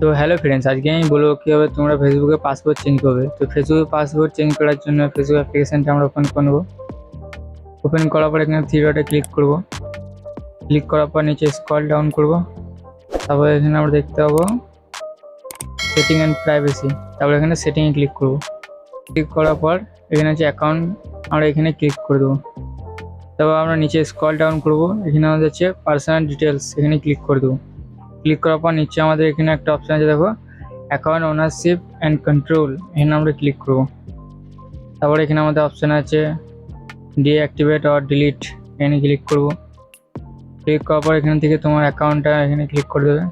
তো hello friends আজকে আমি বলব কীভাবে তোমরা ফেসবুকে পাসওয়ার্ড চেঞ্জ করবে। তো ফেসবুকে পাসওয়ার্ড চেঞ্জ করার জন্য ফেসবুক অ্যাপ্লিকেশানটা আমরা ওপেন করব ওপেন করার পর এখানে থ্রি ডটে ক্লিক করব। ক্লিক করার পর নিচে স্ক্রল ডাউন করব। তারপর এখানে আমরা দেখতে পাবো সেটিং অ্যান্ড প্রাইভেসি তারপর এখানে সেটিংয়ে ক্লিক করব। ক্লিক করার পর এখানে হচ্ছে অ্যাকাউন্ট আমরা এখানে ক্লিক করে দেবো। তারপর আমরা নিচে স্ক্রল ডাউন করব। এখানে আমাদের হচ্ছে পার্সোনাল ডিটেলস এখানে ক্লিক করে দেবো। ক্লিক করার পর নিচে আমাদের এখানে একটা অপশান আছে, দেখো অ্যাকাউন্ট ওনারশিপ অ্যান্ড কন্ট্রোল এখানে আমরা ক্লিক করব। তারপরে এখানে আমাদের অপশান আছে ডিঅ্যাক্টিভেট অর ডিলিট এখানে ক্লিক করব। ক্লিক করার পর এখান থেকে তোমার অ্যাকাউন্টটা এখানে ক্লিক করে দেবে।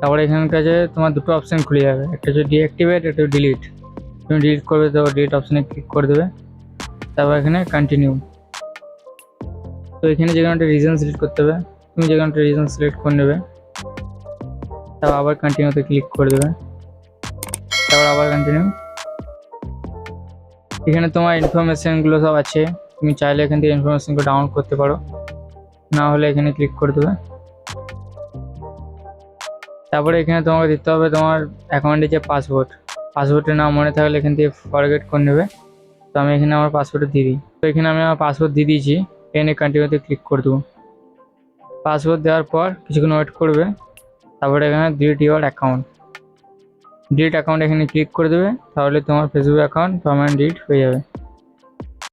তারপরে এখানে কাছে তোমার দুটো অপশান খুলে যাবে, একটা হচ্ছে ডিঅ্যাক্টিভেট একটা ডিলিট তুমি ডিলিট করবে, তো ডিলিট অপশানে ক্লিক করে দেবে। তারপর এখানে কন্টিনিউ তো এখানে যেখানে একটা রিজন সিলেক্ট করতে হবে। তুমি যে কোনো রিজন সিলেক্ট করে নেবে। তারপর আবার কন্টিনিউতে ক্লিক করে দেবে। তারপর আবার কন্টিনিউ এখানে তোমার ইনফরমেশনগুলো সব আছে। তুমি চাইলে এখান থেকে ইনফরমেশনগুলো ডাউনলোড করতে পারো। না হলে এখানে ক্লিক করে দেবে। তারপরে এখানে তোমাকে দিতে হবে তোমার অ্যাকাউন্টে যে পাসওয়ার্ড পাসওয়ার্ডের নাম মনে থাকলে এখান থেকে ফরগেট করে নেবে। তো আমি এখানে আমার পাসওয়ার্ডটা দিয়ে দিই। তো এখানে আমি আমার পাসওয়ার্ড দিয়ে দিয়েছি। এখানে কন্টিনিউতে ক্লিক করে দেবো। পাসওয়ার্ড দেওয়ার পর কিছুক্ষণ ওয়েট করবে, তারপরে এখানে delete your account delete account এখানে ক্লিক করে দেবে, তাহলে তোমার ফেসবুক অ্যাকাউন্ট পারমানেন্ট ডিলিট হয়ে যাবে।